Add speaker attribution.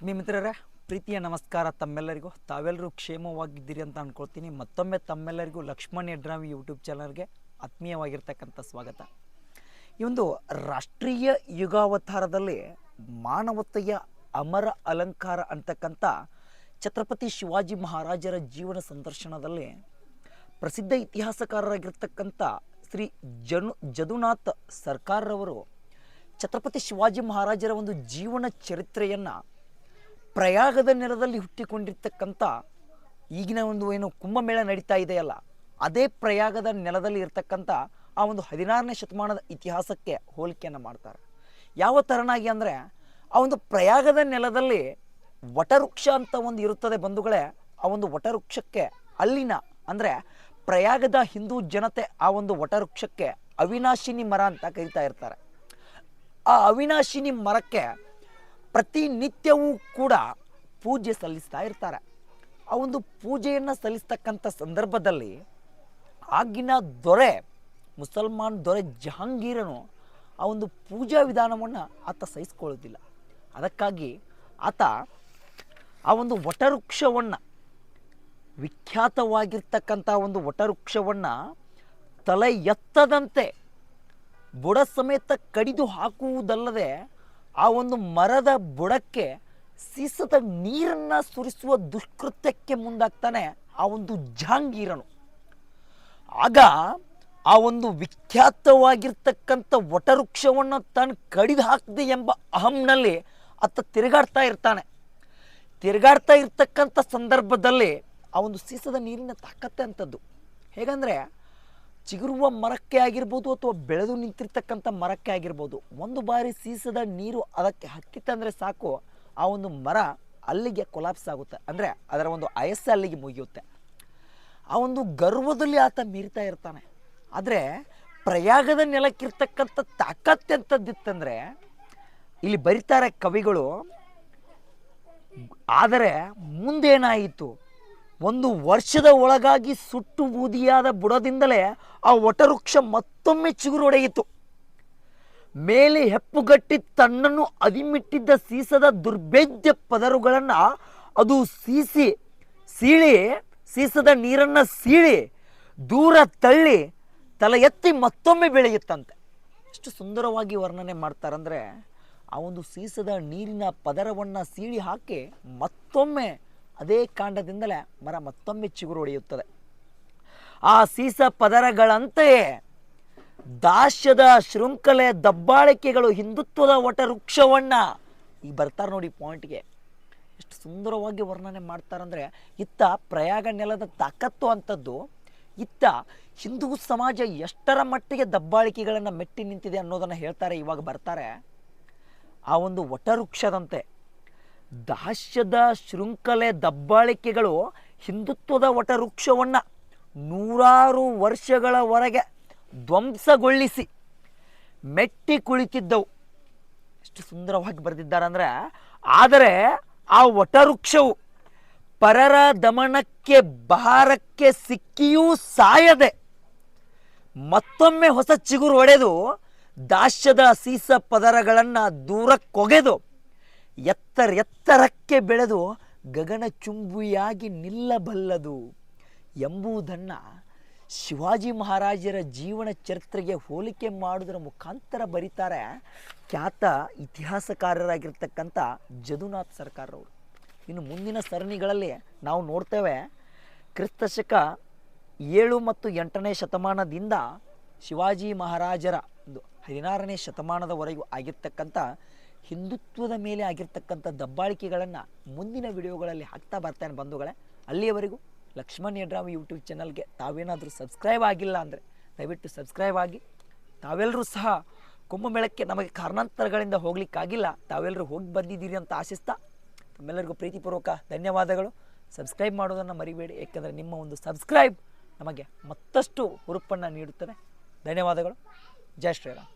Speaker 1: ಆತ್ಮೀಯ ಮಿತ್ರರೇ, ಪ್ರೀತಿಯ ನಮಸ್ಕಾರ ತಮ್ಮೆಲ್ಲರಿಗೂ. ತಾವೆಲ್ಲರೂ ಕ್ಷೇಮವಾಗಿದ್ದೀರಿ ಅಂತ ಅಂದ್ಕೊಳ್ತೀನಿ ಮತ್ತೊಮ್ಮೆ ತಮ್ಮೆಲ್ಲರಿಗೂ ಲಕ್ಷ್ಮಣ್ ಯಡ್ರಾವಿ ಯೂಟ್ಯೂಬ್ ಚಾನಲ್ಗೆ ಆತ್ಮೀಯವಾಗಿರ್ತಕ್ಕಂಥ ಸ್ವಾಗತ. ಈ ಒಂದು ರಾಷ್ಟ್ರೀಯ ಯುಗಾವತಾರದಲ್ಲಿ ಮಾನವತೆಯ ಅಮರ ಅಲಂಕಾರ ಅಂತಕ್ಕಂಥ ಛತ್ರಪತಿ ಶಿವಾಜಿ ಮಹಾರಾಜರ ಜೀವನ ಸಂದರ್ಶನದಲ್ಲಿ ಪ್ರಸಿದ್ಧ ಇತಿಹಾಸಕಾರರಾಗಿರ್ತಕ್ಕಂಥ ಶ್ರೀ ಜನು, ಜದುನಾಥ್ ಸರ್ಕಾರರವರು ಛತ್ರಪತಿ ಶಿವಾಜಿ ಮಹಾರಾಜರ ಒಂದು ಜೀವನ ಚರಿತ್ರೆಯನ್ನು ಪ್ರಯಾಗದ ನೆಲದಲ್ಲಿ ಹುಟ್ಟಿಕೊಂಡಿರ್ತಕ್ಕಂಥ ಈಗಿನ ಒಂದು ಏನು ಕುಂಭಮೇಳ ನಡೀತಾ ಇದೆಯಲ್ಲ, ಅದೇ ಪ್ರಯಾಗದ ನೆಲದಲ್ಲಿ ಇರ್ತಕ್ಕಂಥ ಆ ಒಂದು ಹದಿನಾರನೇ ಶತಮಾನದ ಇತಿಹಾಸಕ್ಕೆ ಹೋಲಿಕೆಯನ್ನು ಮಾಡ್ತಾರೆ. ಯಾವ ಥರನಾಗಿ ಅಂದರೆ, ಆ ಒಂದು ಪ್ರಯಾಗದ ನೆಲದಲ್ಲಿ ವಟವೃಕ್ಷ ಅಂತ ಒಂದು ಇರುತ್ತದೆ ಬಂಧುಗಳೇ, ಆ ಒಂದು ವಟವೃಕ್ಷಕ್ಕೆ ಅಲ್ಲಿನ ಅಂದರೆ ಪ್ರಯಾಗದ ಹಿಂದೂ ಜನತೆ ಆ ಒಂದು ವಟವೃಕ್ಷಕ್ಕೆ ಅವಿನಾಶಿನಿ ಮರ ಅಂತ ಕರಿತಾ ಇರ್ತಾರೆ. ಆ ಅವಿನಾಶಿನಿ ಮರಕ್ಕೆ ಪ್ರತಿನಿತ್ಯವೂ ಕೂಡ ಪೂಜೆ ಸಲ್ಲಿಸ್ತಾ ಇರ್ತಾರೆ. ಆ ಒಂದು ಪೂಜೆಯನ್ನು ಸಲ್ಲಿಸ್ತಕ್ಕಂಥ ಸಂದರ್ಭದಲ್ಲಿ ಆಗಿನ ದೊರೆ, ಮುಸಲ್ಮಾನ್ ದೊರೆ ಜಹಾಂಗೀರನು ಆ ಒಂದು ಪೂಜಾ ವಿಧಾನವನ್ನು ಆತ ಸಹಿಸ್ಕೊಳ್ಳೋದಿಲ್ಲ. ಅದಕ್ಕಾಗಿ ಆತ ಆ ಒಂದು ವಟವೃಕ್ಷವನ್ನು, ವಿಖ್ಯಾತವಾಗಿರ್ತಕ್ಕಂಥ ಒಂದು ವಟವೃಕ್ಷವನ್ನು ತಲೆ ಎತ್ತದಂತೆ ಬುಡ ಸಮೇತ ಕಡಿದು ಹಾಕುವುದಲ್ಲದೆ ಆ ಒಂದು ಮರದ ಬುಡಕ್ಕೆ ಸೀಸದ ನೀರನ್ನು ಸುರಿಸುವ ದುಷ್ಕೃತ್ಯಕ್ಕೆ ಮುಂದಾಗ್ತಾನೆ ಆ ಒಂದು ಜಹಾಂಗೀರನು. ಆಗ ಆ ಒಂದು ವಿಖ್ಯಾತವಾಗಿರ್ತಕ್ಕಂಥ ವಟವೃಕ್ಷವನ್ನು ತಾನು ಕಡಿದು ಹಾಕಿದೆ ಎಂಬ ಅಹಂನಲ್ಲಿ ಆತ ತಿರುಗಾಡ್ತಾ ಇರ್ತಾನೆ. ತಿರುಗಾಡ್ತಾ ಇರ್ತಕ್ಕಂಥ ಸಂದರ್ಭದಲ್ಲಿ ಆ ಒಂದು ಸೀಸದ ನೀರಿನ ತಾಕತ್ತೆ ಅಂಥದ್ದು ಹೇಗಂದರೆ ಚಿಗುರುವ ಮರಕ್ಕೆ ಆಗಿರ್ಬೋದು ಅಥವಾ ಬೆಳೆದು ನಿಂತಿರ್ತಕ್ಕಂಥ ಮರಕ್ಕೆ ಆಗಿರ್ಬೋದು, ಒಂದು ಬಾರಿ ಸೀಸದ ನೀರು ಅದಕ್ಕೆ ಹತ್ತಿತ್ತಂದರೆ ಸಾಕು, ಆ ಒಂದು ಮರ ಅಲ್ಲಿಗೆ ಕೊಲಾಪ್ಸ್ ಆಗುತ್ತೆ. ಅಂದರೆ ಅದರ ಒಂದು ಆಯಸ್ಸು ಅಲ್ಲಿಗೆ ಮುಗಿಯುತ್ತೆ. ಆ ಒಂದು ಗರ್ವದಲ್ಲಿ ಆತ ಮೀರ್ತಾ ಇರ್ತಾನೆ. ಆದರೆ ಪ್ರಯಾಗದ ನೆಲಕ್ಕಿರ್ತಕ್ಕಂಥ ತಾಕತ್ತೆಂಥದ್ದಿತ್ತಂದರೆ ಇಲ್ಲಿ ಬರೀತಾರೆ ಕವಿಗಳು ಆದರೆ ಮುಂದೇನಾಯಿತು? ಒಂದು ವರ್ಷದ ಒಳಗಾಗಿ ಸುಟ್ಟು ಬೂದಿಯಾದ ಬುಡದಿಂದಲೇ ಆ ವಟವೃಕ್ಷ ಮತ್ತೊಮ್ಮೆ ಚಿಗುರೊಡೆಯಿತು. ಮೇಲೆ ಹೆಪ್ಪುಗಟ್ಟಿ ತನ್ನನ್ನು ಅದಿಮಿಟ್ಟಿದ್ದ ಸೀಸದ ದುರ್ಭೇದ್ಯ ಪದರುಗಳನ್ನು ಅದು ಸೀಸಿ, ಸೀಳಿ, ಸೀಸದ ನೀರನ್ನು ಸೀಳಿ, ದೂರ ತಳ್ಳಿ, ತಲೆ ಎತ್ತಿ ಮತ್ತೊಮ್ಮೆ ಬೆಳೆಯುತ್ತಂತೆ. ಎಷ್ಟು ಸುಂದರವಾಗಿ ವರ್ಣನೆ ಮಾಡ್ತಾರಂದರೆ ಆ ಒಂದು ಸೀಸದ ನೀರಿನ ಪದರವನ್ನು ಸೀಳಿ ಹಾಕಿ ಮತ್ತೊಮ್ಮೆ ಅದೇ ಕಾಂಡದಿಂದಲೇ ಮರ ಮತ್ತೊಮ್ಮೆ ಚಿಗುರು ಒಡೆಯುತ್ತದೆ. ಆ ಸೀಸ ಪದರಗಳಂತೆಯೇ ದಾಸ್ಯದ ಶೃಂಖಲೆ ದಬ್ಬಾಳಿಕೆಗಳು ಹಿಂದುತ್ವದ ವಟವೃಕ್ಷವನ್ನ ಈಗ ಬರ್ತಾರೆ ನೋಡಿ ಪಾಯಿಂಟ್ಗೆ ಎಷ್ಟು ಸುಂದರವಾಗಿ ವರ್ಣನೆ ಮಾಡ್ತಾರಂದ್ರೆ ಇತ್ತ ಪ್ರಯಾಗ ನೆಲದ ತಾಕತ್ತು ಅಂಥದ್ದು ಇತ್ತ ಹಿಂದೂ ಸಮಾಜ ಎಷ್ಟರ ಮಟ್ಟಿಗೆ ದಬ್ಬಾಳಿಕೆಗಳನ್ನು ಮೆಟ್ಟಿ ನಿಂತಿದೆ ಅನ್ನೋದನ್ನು ಹೇಳ್ತಾರೆ, ಇವಾಗ ಬರ್ತಾರೆ. ಆ ಒಂದು ವಟವೃಕ್ಷದಂತೆ ದಾಸ್ಯದ ಶೃಂಖಲೆ ದಬ್ಬಾಳಿಕೆಗಳು ಹಿಂದುತ್ವದ ವಟವೃಕ್ಷವನ್ನು ನೂರಾರು ವರ್ಷಗಳವರೆಗೆ ಧ್ವಂಸಗೊಳಿಸಿ ಮೆಟ್ಟಿ ಕುಳಿತಿದ್ದವು. ಎಷ್ಟು ಸುಂದರವಾಗಿ ಬರೆದಿದ್ದಾರೆ ಅಂದರೆ ಆದರೆ ಆ ವಟವೃಕ್ಷವು ಪರರ ದಮನಕ್ಕೆ ಬಹಾರಕ್ಕೆ ಸಿಕ್ಕಿಯೂ ಸಾಯದೆ ಮತ್ತೊಮ್ಮೆ ಹೊಸ ಚಿಗುರು ಒಡೆದು ದಾಸ್ಯದ ಸೀಸ ಪದರಗಳನ್ನು ದೂರಕ್ಕೊಗೆದು ಎತ್ತರ ಎತ್ತರಕ್ಕೆ ಬೆಳೆದು ಗಗನಚುಂಬಿಯಾಗಿ ನಿಲ್ಲಬಲ್ಲದು ಎಂಬುದನ್ನು ಶಿವಾಜಿ ಮಹಾರಾಜರ ಜೀವನ ಚರಿತ್ರೆಗೆ ಹೋಲಿಕೆ ಮಾಡುವುದರ ಮುಖಾಂತರ ಬರೀತಾರೆ ಖ್ಯಾತ ಇತಿಹಾಸಕಾರರಾಗಿರ್ತಕ್ಕಂಥ ಜದುನಾಥ್ ಸರ್ಕಾರವರು ಇನ್ನು ಮುಂದಿನ ಸರಣಿಗಳಲ್ಲಿ ನಾವು ನೋಡ್ತೇವೆ ಕ್ರಿಸ್ತಶಕ ಏಳು ಮತ್ತು ಎಂಟನೇ ಶತಮಾನದಿಂದ ಶಿವಾಜಿ ಮಹಾರಾಜರ ಒಂದು ಹದಿನಾರನೇ ಶತಮಾನದವರೆಗೂ ಆಗಿರ್ತಕ್ಕಂಥ ಹಿಂದುತ್ವದ ಮೇಲೆ ಆಗಿರ್ತಕ್ಕಂಥ ದಬ್ಬಾಳಿಕೆಗಳನ್ನು ಮುಂದಿನ ವಿಡಿಯೋಗಳಲ್ಲಿ ಹಾಕ್ತಾ ಬರ್ತಾನೆ ಬಂಧುಗಳೇ. ಅಲ್ಲಿಯವರೆಗೂ ಲಕ್ಷ್ಮಣ್ ಯಡ್ರಾಮ್ ಯೂಟ್ಯೂಬ್ ಚಾನಲ್ಗೆ ತಾವೇನಾದರೂ ಸಬ್ಸ್ಕ್ರೈಬ್ ಆಗಿಲ್ಲ ಅಂದರೆ ದಯವಿಟ್ಟು ಸಬ್ಸ್ಕ್ರೈಬ್ ಆಗಿ. ತಾವೆಲ್ಲರೂ ಸಹ ಕುಂಭಮೇಳಕ್ಕೆ ನಮಗೆ ಕಾರಣಾಂತರಗಳಿಂದ ಹೋಗ್ಲಿಕ್ಕಾಗಿಲ್ಲ. ತಾವೆಲ್ಲರೂ ಹೋಗಿ ಬಂದಿದ್ದೀರಿ ಅಂತ ಆಶಿಸ್ತಾ ತಮ್ಮೆಲ್ಲರಿಗೂ ಪ್ರೀತಿಪೂರ್ವಕ ಧನ್ಯವಾದಗಳು. ಸಬ್ಸ್ಕ್ರೈಬ್ ಮಾಡೋದನ್ನು ಮರಿಬೇಡಿ ಏಕೆಂದರೆ ನಿಮ್ಮ ಒಂದು ಸಬ್ಸ್ಕ್ರೈಬ್ ನಮಗೆ ಮತ್ತಷ್ಟು ಹುರುಪನ್ನು ನೀಡುತ್ತದೆ. ಧನ್ಯವಾದಗಳು. ಜೈ ಶ್ರೀರಾಮ್.